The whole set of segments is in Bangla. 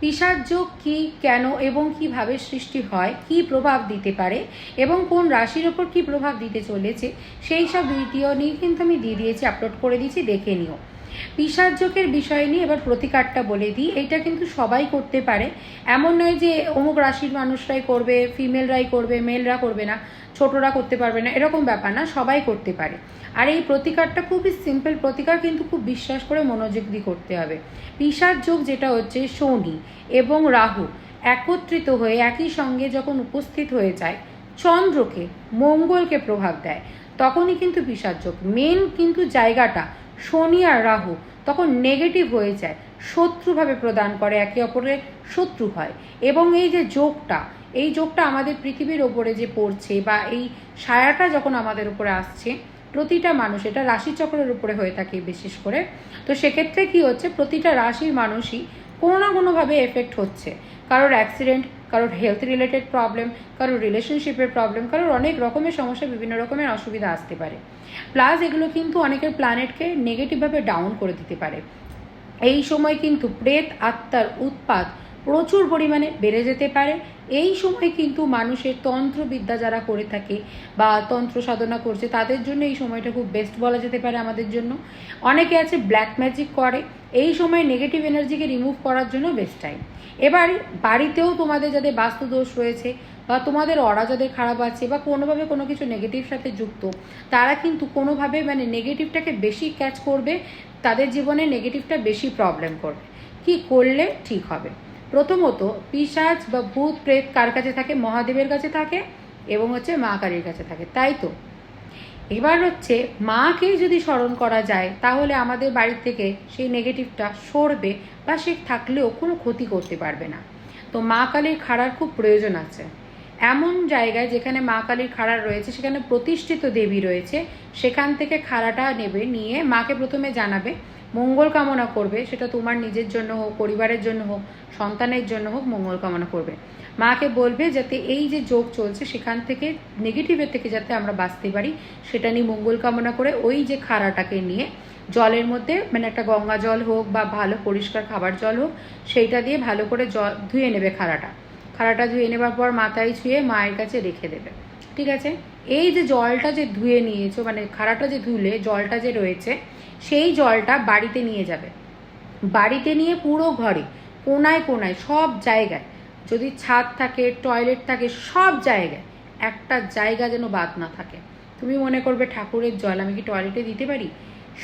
পিসার যোগ কী, কেন এবং কীভাবে সৃষ্টি হয়, কি প্রভাব দিতে পারে এবং কোন রাশির ওপর কি প্রভাব দিতে চলেছে, সেই সব ভিডিও নিয়ে কিন্তু আমি দিয়ে দিয়েছি আপলোড করে দিয়েছি, দেখে নিও। পিসার্যকের বিষয় নিয়ে এবার প্রতিকারটা বলে দিই। এটা কিন্তু সবাই করতে পারে। এমন নয় যে অমুক রাশির মানুষরাই করবে, ফিমেলরাই করবে, মেলরা করবে না, ছোটরা করতে পারবে না, এরকম ব্যাপার না, সবাই করতে পারে। আর এই প্রতিকারটা খুবই সিম্পল প্রতিকার, কিন্তু খুব বিশ্বাস করে মনোযোগ দিয়ে করতে হবে। পিসার যোগ যেটা হচ্ছে শনি এবং রাহু একত্রিত হয়ে একই সঙ্গে যখন উপস্থিত হয়ে যায়, চন্দ্রকে, মঙ্গলকে প্রভাব দেয়, তখনই কিন্তু পিসার যোগ মেন কিন্তু জায়গাটা শনি আর রাহু তখন নেগেটিভ হয়ে যায়, শত্রুভাবে প্রদান করে, একে অপরের শত্রু হয়। এবং এই যে যোগটা, এই যোগটা আমাদের পৃথিবীর ওপরে যে পড়ছে বা এই সায়াটা যখন আমাদের উপরে আসছে, প্রতিটা মানুষ, এটা রাশিচক্রের উপরে হয়ে থাকে বিশেষ করে। তো সেক্ষেত্রে কি হচ্ছে, প্রতিটা রাশির মানুষই কোনো না কোনোভাবে এফেক্ট হচ্ছে। কারোর অ্যাক্সিডেন্ট কারোর হেলথ রিলেটেড প্রবলেম কারোর রিলেশনশিপের প্রবলেম কারোর অনেক রকমের সমস্যা, বিভিন্ন রকমের অসুবিধা আসতে পারে। প্লাস এগুলো কিন্তু অনেকের প্ল্যানেটকে নেগেটিভভাবে ডাউন করে দিতে পারে। এই সময় কিন্তু প্রেত, আত্মার উৎপাদ প্রচুর পরিমাণে বেড়ে যেতে পারে। এই সময় কিন্তু মানুষের তন্ত্রবিদ্যা যারা করে থাকে বা তন্ত্র সাধনা করছে, তাদের জন্য এই সময়টা খুব বেস্ট বলা যেতে পারে আমাদের জন্য। অনেকে আছে ব্ল্যাক ম্যাজিক করে। এই সময় নেগেটিভ এনার্জিকে রিমুভ করার জন্য বেস্ট টাইম এবার বাড়িতেও তোমাদের যাদের বাস্তু দোষ রয়েছে বা তোমাদের অরা যাদের খারাপ আছে বা কোনোভাবে কোনো কিছু নেগেটিভ সাথে যুক্ত, তারা কিন্তু কোনোভাবে মানে নেগেটিভটাকে বেশি ক্যাচ করবে, তাদের জীবনে নেগেটিভটা বেশি প্রবলেম করবে। কি করলে ঠিক হবে? প্রথমত পিসাজ বা ভূত, প্রেত কার কাছে থাকে? মহাদেবের কাছে থাকে এবং হচ্ছে মা কালীর কাছে থাকে। তাই তো? এবার হচ্ছে মাকে যদি স্মরণ করা যায়, তাহলে আমাদের বাড়ি থেকে সেই নেগেটিভটা সরবে বা সে থাকলেও কোনো ক্ষতি করতে পারবে না। তো মা কালীর খাড়ার খুব প্রয়োজন আছে। এমন জায়গায় যেখানে মা কালীর খাড়া রয়েছে, সেখানে প্রতিষ্ঠিত দেবী রয়েছে, সেখান থেকে খাড়াটা নেবে, নিয়ে মাকে প্রথমে জানাবে, মঙ্গল কামনা করবে, সেটা তোমার নিজের জন্য হোক, পরিবারের জন্য হোক, সন্তানের জন্য হোক, মঙ্গল কামনা করবে। মাকে বলবে যাতে এই যে যোগ চলছে, সেখান থেকে নেগেটিভের থেকে যাতে আমরা বাঁচতে পারি, সেটা নিয়ে মঙ্গল কামনা করে ওই যে খাড়াটাকে নিয়ে জলের মধ্যে মানে একটা গঙ্গা জল হোক বা ভালো পরিষ্কার খাবার জল হোক, সেইটা দিয়ে ভালো করে জল ধুয়ে নেবে খাড়াটা। খাড়াটা ধুয়ে নেবার পর মাথায় ছুঁয়ে মায়ের কাছে রেখে দেবে। ঠিক আছে? এই যে জলটা যে ধুয়ে নিয়েছো মানে খাড়াটা যে ধুলে জলটা যে রয়েছে, সেই জলটা বাড়িতে নিয়ে যাবে। বাড়িতে নিয়ে পুরো ঘরে, কোনায় কোনায়, সব জায়গায়, যদি ছাদ থাকে, টয়লেট থাকে, সব জায়গায়, একটা জায়গা যেন বাদ না থাকে। তুমি মনে করবে, ঠাকুরের জল, আমি কি টয়লেটে দিতে পারি?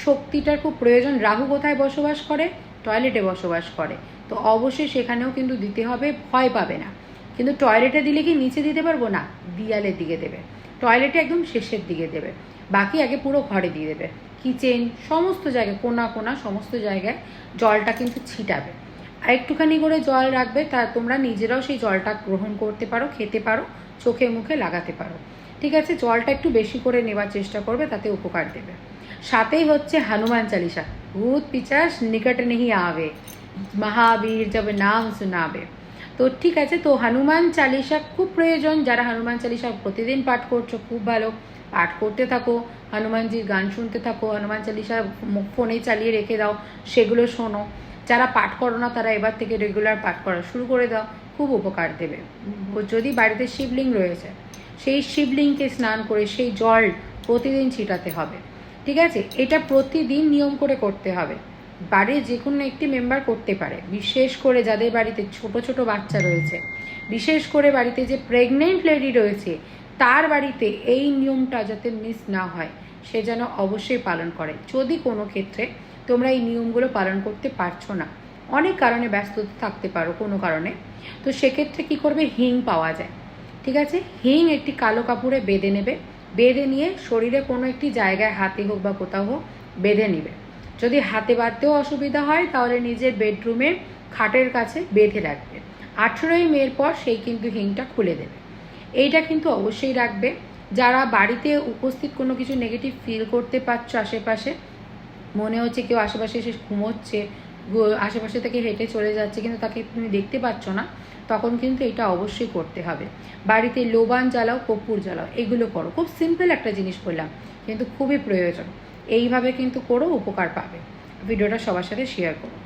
শক্তিটার খুব প্রয়োজন। রাহু কোথায় বসবাস করে? টয়লেটে বসবাস করে। তো অবশ্যই সেখানেও কিন্তু দিতে হবে, ভয় পাবে না। কিন্তু টয়লেটে দিলে কি নিচে দিতে পারব? না, দিয়ালের দিকে দেবে। টয়লেটে একদম শেষের দিকে দেবে। বাকি আগে পুরো ঘরে দিয়ে দেবে। কিচেন সমস্ত জায়গায় কোনা কোনা, সমস্ত জায়গায় জলটা কিন্তু ছিটাবে। আর একটুখানি করে জল রাখবে, তা তোমরা নিজেরাও সেই জলটা গ্রহণ করতে পারো, খেতে পারো, চোখে মুখে লাগাতে পারো। ঠিক আছে? জলটা একটু বেশি করে নেবার চেষ্টা করবে, তাতে উপকার দেবে। সাথেই হচ্ছে হনুমান চালিসা ভূত পিচাস নিকট নেই আবে। মহাবীর যাবে নাম শোনাবে। তো ঠিক আছে, তো হনুমান চালিসা খুব প্রয়োজন। যারা হনুমান চালিসা প্রতিদিন পাঠ করছ, খুব ভালো। পাঠ করতে থাকো, হনুমানজির গান শুনতে থাকো, হনুমান চালিসা ফোনে চালিয়ে রেখে দাও, সেগুলো শোনো। যারা পাঠ করো না, তারা এবার থেকে রেগুলার পাঠ করা শুরু করে দাও, খুব উপকার দেবে। যদি বাড়িতে শিবলিং রয়েছে, সেই শিবলিংকে স্নান করে সেই জল প্রতিদিন ছিটাতে হবে। ঠিক আছে? এটা প্রতিদিন নিয়ম করে করতে হবে। বাড়ির যে কোনো একটি মেম্বার করতে পারে। বিশেষ করে যাদের বাড়িতে ছোট ছোট বাচ্চা রয়েছে। বিশেষ করে বাড়িতে যে প্রেগনেন্ট লেডি রয়েছে, তার বাড়িতে এই নিয়মটা যাতে মিস না হয়, সে যেন অবশ্যই পালন করে। যদি কোনো ক্ষেত্রে তোমরা এই নিয়মগুলো পালন করতে পারছ না, অনেক কারণে ব্যস্ত থাকতে পারো কোনো কারণে, তো সেক্ষেত্রে কি করবে? হিং পাওয়া যায়। ঠিক আছে? হিং একটি কালো কাপড়ে বেঁধে নেবে। বেঁধে নিয়ে শরীরে কোনো একটি জায়গায় হাতে হোক বা কোথাও হোক, বেঁধে নেবে। যদি হাতে বাঁধতেও অসুবিধা হয়, তাহলে নিজের বেডরুমে খাটের কাছে বেঁধে রাখবে। আঠেরোই মের পর সেই কিন্তু হিংটা খুলে দেবে। এইটা কিন্তু অবশ্যই রাখবে। যারা বাড়িতে উপস্থিত কোনো কিছু নেগেটিভ ফিল করতে পারছ আশেপাশে, মনে হচ্ছে কেউ আশেপাশে এসে ঘুমোচ্ছে আশেপাশে থেকে হেঁটে চলে যাচ্ছে, কিন্তু তাকে তুমি দেখতে পাচ্ছ না, তখন কিন্তু এটা অবশ্যই করতে হবে। বাড়িতে লোবান জ্বালাও, কর্পূর জ্বালাও, এগুলো করো। খুব সিম্পল একটা জিনিস বললাম, কিন্তু খুবই প্রয়োজন। এইভাবে কিন্তু করেও উপকার পাবে। ভিডিওটা সবার সাথে শেয়ার করো।